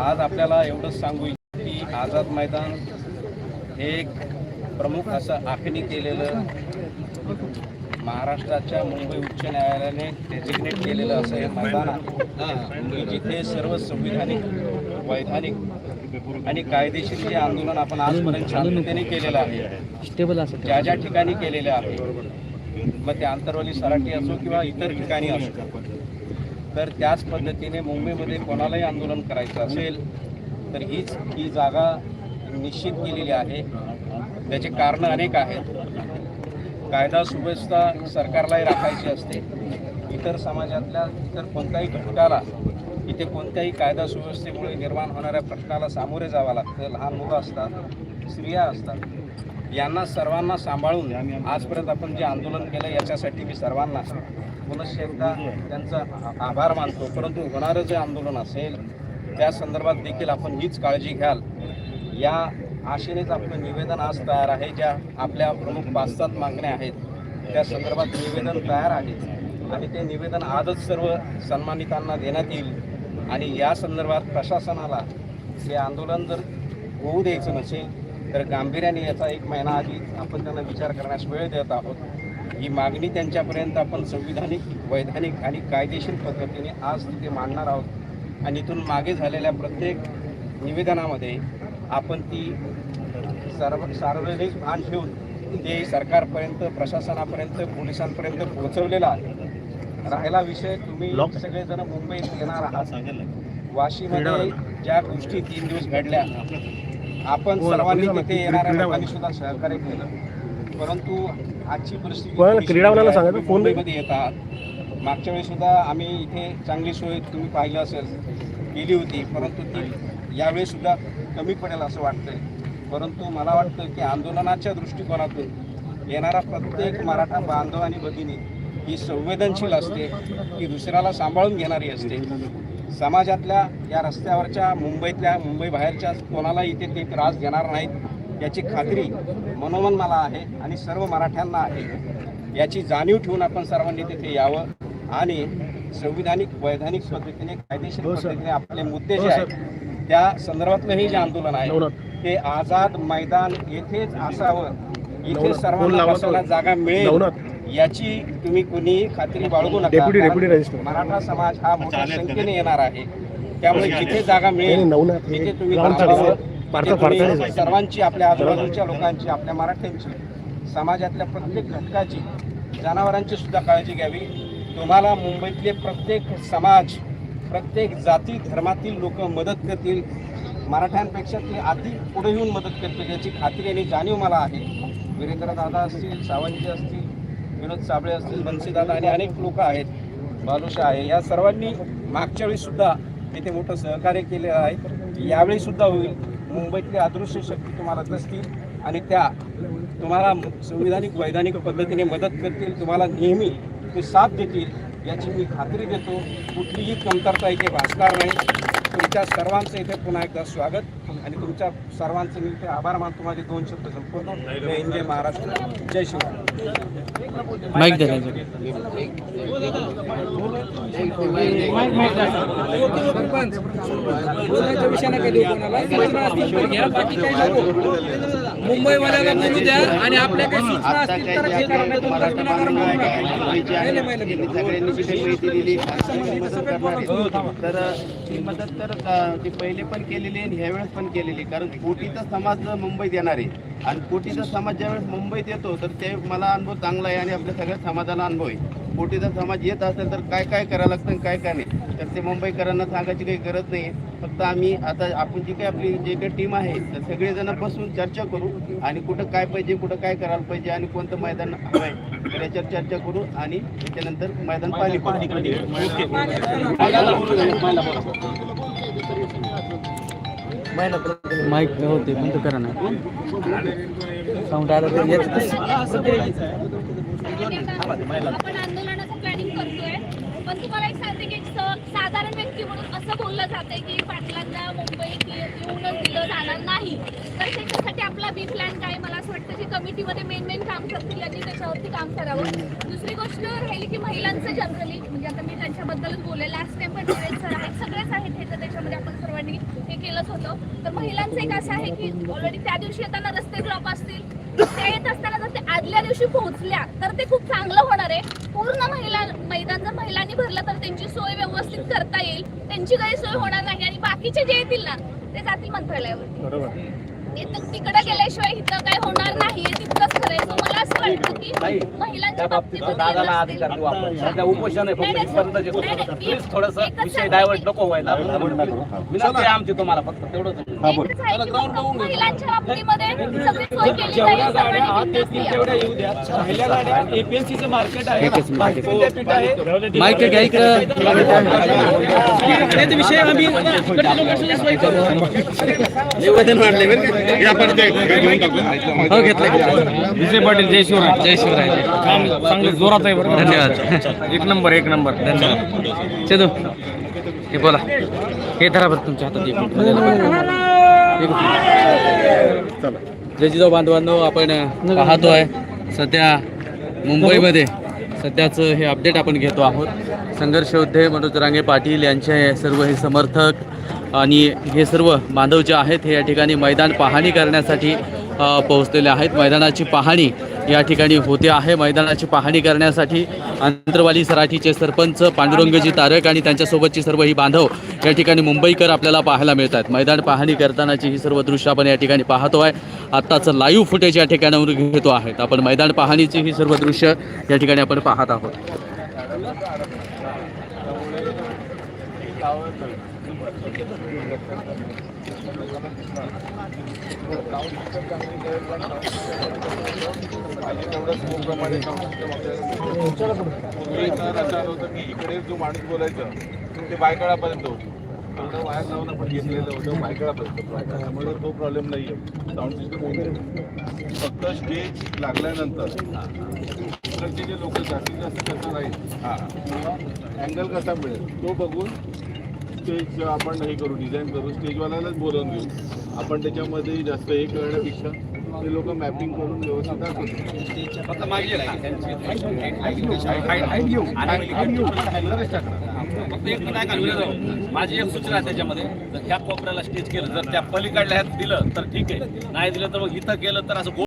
आज आपल्याला एवढंच सांगू इच्छितो की आझाद मैदान हे एक प्रमुख असं आखणी केलेलं महाराष्ट्राच्या मुंबई उच्च न्यायालयाने डेजिग्नेट केलेलं असं हे मैदान आहे. जिथे सर्व संविधानिक वैधानिक आणि कायदेशीर जे आंदोलन आपण आजपर्यंत शांततेने केलेलं आहे स्टेबल असं ज्या ज्या ठिकाणी केलेले आहे मग ते आंतरवली सराटी असो किंवा इतर ठिकाणी असो तर त्याच पद्धतीने मुंबईमध्ये कोणालाही आंदोलन करायचं असेल तर हीच ही जागा निश्चित केलेली आहे. त्याचे कारणं अनेक आहेत. कायदा सुव्यवस्था सरकारलाही राखायची असते. इतर समाजातल्या इतर कोणत्याही घटकाला इथे कोणत्याही कायदा सुव्यवस्थेमुळे निर्माण होणाऱ्या प्रश्नाला सामोरे जावं लागतं. लहान मुलं असतात स्त्रिया असतात. यांना सर्वांना सांभाळून आजपर्यंत आपण जे आंदोलन केलं याच्यासाठी मी सर्वांना पुनश्च एकदा त्यांचा आभार मानतो. परंतु होणारं जे आंदोलन असेल त्या संदर्भात देखील आपण हीच काळजी घ्याल. या आशेनेच आपलं निवेदन आज तयार आहे. ज्या आपल्या प्रमुख पाच सात मागण्या आहेत त्या संदर्भात निवेदन तयार आहे. आणि ते निवेदन आजच सर्व सन्मानितांना देण्यात येईल. आणि या संदर्भात प्रशासनाला हे आंदोलन जर होऊ द्यायचं नसेल तर गांभीर्याने याचा एक महिना आधी आपण त्यांना विचार करण्यास वेळ देत आहोत. ही मागणी त्यांच्यापर्यंत आपण संविधानिक वैधानिक आणि कायदेशीर पद्धतीने आज तिथे मांडणार आहोत. आणि इथून मागे झालेल्या प्रत्येक निवेदनामध्ये आपण ती सर्व सार्वजनिक भान ठेवून ते सरकारपर्यंत प्रशासनापर्यंत पोलिसांपर्यंत पोहोचवलेलं आहे. राहिला विषय तुम्ही सगळेजण मुंबईत येणार आहात. वाशीमध्ये ज्या गोष्टी तीन दिवस घडल्या आपण सर्वांनी तिथे येणाऱ्या लोकांनी सुद्धा सहकार्य केलं. परंतु आजची परिस्थिती कोणाला आहे. सांगा, फोन- मुंबईमध्ये येतात. मागच्या वेळी सुद्धा आम्ही इथे चांगली सोय तुम्ही पाहिलं असेल केली होती परंतु ती यावेळी सुद्धा कमी पडेल असं वाटतंय. परंतु मला वाटतं की आंदोलनाच्या दृष्टिकोनातून येणारा प्रत्येक मराठा बांधव आणि भगिनी ही संवेदनशील असते ही दुसऱ्याला सांभाळून घेणारी असते. समाजातल्या या रस्त्यावरच्या मुंबईतल्या मुंबई बाहेरच्या कोणाला इथे ते त्रास घेणार नाहीत. याची खात्री मनोमन मला आहे आणि सर्व मराठ्यांना आहे. याची जाणीव ठेवून आपण सर्वांनी तिथे यावं आणि संविधानिक वैधानिक पद्धतीने कायदेशीर पद्धतीने आपले मुद्दे जे आहेत त्या संदर्भातलं हे जे आंदोलन आहे ते आझाद मैदान येथेच असावं. इथे सर्वांना बसायला जागा मिळेल. याची तुम्ही कुणी खात्री बाळगू नका. मराठा समाज हा मोठ्या संख्येने येणार आहे. त्यामुळे जिथे जागा मिळेल हे तिथे तुम्ही सर्वांची आपल्या आजूबाजूच्या लोकांची आपल्या मराठ्यांची समाजातल्या प्रत्येक घटकाची जनावरांची सुद्धा काळजी घ्यावी. तुम्हाला मुंबईतले प्रत्येक समाज प्रत्येक जाती धर्मातील लोक मदत करतील. मराठ्यांपेक्षा ते अति पुढे येऊन मदत करतील याची खात्री आणि जाणीव मला आहे. वीरेंद्र दादा असतील सावंतजी असतील विनोद साबळे असतील बन्सीदादा आणि अनेक लोक आहेत. बालुशा आहे. या सर्वांनी मागच्या वेळी सुद्धा इथे मोठं सहकार्य केले आहे. यावेळी सुद्धा होईल. मुंबईतली अदृश्य शक्ती तुम्हाला दिसतील आणि त्या तुम्हाला संविधानिक वैधानिक पद्धतीने मदत करतील तुम्हाला नेहमी ते साथ देतील याची मी खात्री देतो. कुठलीही कमतरता इथे भासणार नाही. तुमच्या सर्वांचं इथे पुन्हा एकदा स्वागत. आणि तुमच्या सर्वांचे मी आभार मानतो. माझे दोन शब्द संपूर्ण जय हिंद जय महाराष्ट्र. जय मुंबईवाल्याला बोलू द्या आणि आपल्या काही सूचना असतील तर हे करा नाही तर उगाच विनाकारण बोलू नका. नाही, नाही, नाही, नाही. सगळ्यांनी जी माहिती दिली. तर ही मदत तर अ, ती पहिले पण केलेली आणि ह्यावेळेस पण केलेली. कारण कोटीचा समाज मुंबईत येणार आहे आणि कोटीचा समाज ज्यावेळेस मुंबईत येतो तर ते मला अनुभव चांगला आहे आणि आपल्या सगळ्या समाजाला अनुभव आहे. कोटीचा समाज येत असेल तर काय काय करावं लागतं आणि काय काय नाही. तर ते मुंबईकरांना सांगायची काही गरज नाही. फक्त आम्ही आता आपण जी काही आपली जे काही टीम आहे तर सगळेजण बसून चर्चा करू आणि कुठं काय पाहिजे कुठं काय करायला पाहिजे आणि कोणतं मैदान हवं आहे तर याच्यावर चर्चा करू आणि त्याच्यानंतर मैदान पाहिली माईक होते बंद करा ना. साऊंड आलं तर याच्यातच आपण आंदोलनाचं प्लॅनिंग करतोय. पण तुम्हाला एक सांगते की साधारण व्यक्ती म्हणून असं बोललं जातंय की पाटलांना मुंबईत ये- येऊनच दिलं जाणार नाही. तर त्याच्यासाठी आपला बी प्लॅन काय? मला असं वाटतं की कमिटीमध्ये मेन मेन काम करतील यांनी त्याच्यावरती काम करावं. दुसरी गोष्ट राहिली की महिलांचं जनरली म्हणजे आता मी त्यांच्याबद्दलच बोलले असते पण सर आहेत सगळेच आहेत चांगलंच होतं. तर महिलांचं एक असं आहे की ऑलरेडी त्या दिवशी येताना रस्ते ब्लॉक असतील. त्या येत असताना जर ते आदल्या दिवशी पोहोचल्या तर ते खूप चांगलं होणार आहे. पूर्ण महिला मैदान जर महिलांनी भरलं तर त्यांची सोय व्यवस्थित करता येईल. त्यांची गैरसोय होणार नाही. आणि बाकीचे जे येतील ना ते जातील मंत्रालयावर तिकडे गेल्याशिवाय इथं काय होणार नाही. तितकंच करायचं त्या बाबतीत दादाला आधी देऊ आपण सध्या उपोषण आहे फक्त इथपर्यंत जे होतं. प्लीज थोडस विषय डायव्हर्ट नको व्हायला विनंती आहे आमची तुम्हाला फक्त तेवढंच एकच आहे की फक्त महिलांच्या बाबतीमध्ये सगळी सोय केली जाईल सगळ्यांनी माईक घ्या घेतलं विजय पाटील जय शिवराय जय शिवराय. काम चांगलं जोरात आहे बरं धन्यवाद. एक नंबर एक नंबर. धन्यवाद. चेदू. हे बोला. हे धरा बरं तुमच्या हातात एक. मिनिट. जय जिजाऊ बांधवांनो आपण पाहतो आहे सध्या मुंबईमध्ये सध्याचं हे अपडेट आपण घेतो आहोत. संघर्ष योद्धे मनोज रांगे पाटील यांचे हे सर्व हे समर्थक आणि हे सर्व बांधव जे आहेत हे या ठिकाणी मैदान पाहणी करण्यासाठी पोहोचलेले आहेत. मैदानाची पाहणी या ठिकाणी होते आहे. मैदानाची पाहणी करण्यासाठी आंतरवाली सराठीचे सरपंच पांडुरंगजी तारक आणि त्यांच्यासोबतची सर्व ही बांधव या ठिकाणी मुंबईकर आपल्याला पाहायला मिळतात. मैदान पाहणी करतानाची ही सर्व दृश्य आपण या ठिकाणी पाहतो आहे. आत्ताचं लाईव्ह फुटेज या ठिकाणावर घेतो आहेत. आपण मैदान पाहणीची ही सर्व दृश्य या ठिकाणी आपण पाहत आहोत. इकडे जो माणूस बोलायचं ते बायकाळापर्यंत होतं तेवढं वायर लावून आपण घेतलेलं होतं बायकाळापर्यंत त्यामुळे तो प्रॉब्लेम नाही आहे साऊंड सिस्टम फक्त स्टेज लागल्यानंतर इकडचे जे लोक जास्तीत जास्त कसं राहील अँगल कसा मिळेल तो बघून स्टेज आपण हे करू डिझाईन करू स्टेजवाल्यालाच बोलवून घेऊ. आपण त्याच्यामध्ये जास्त हे करण्यापेक्षा ते लोक मॅपिंग करून व्यवस्थित फक्त एक काय घालून माझी एक सूचना आहे त्याच्यामध्ये. जर ह्या कोपऱ्याला स्टेज केलं जर त्या पलीकडल्या ह्यात दिलं तर ठीक आहे. नाही दिलं तर मग इथं केलं तर असं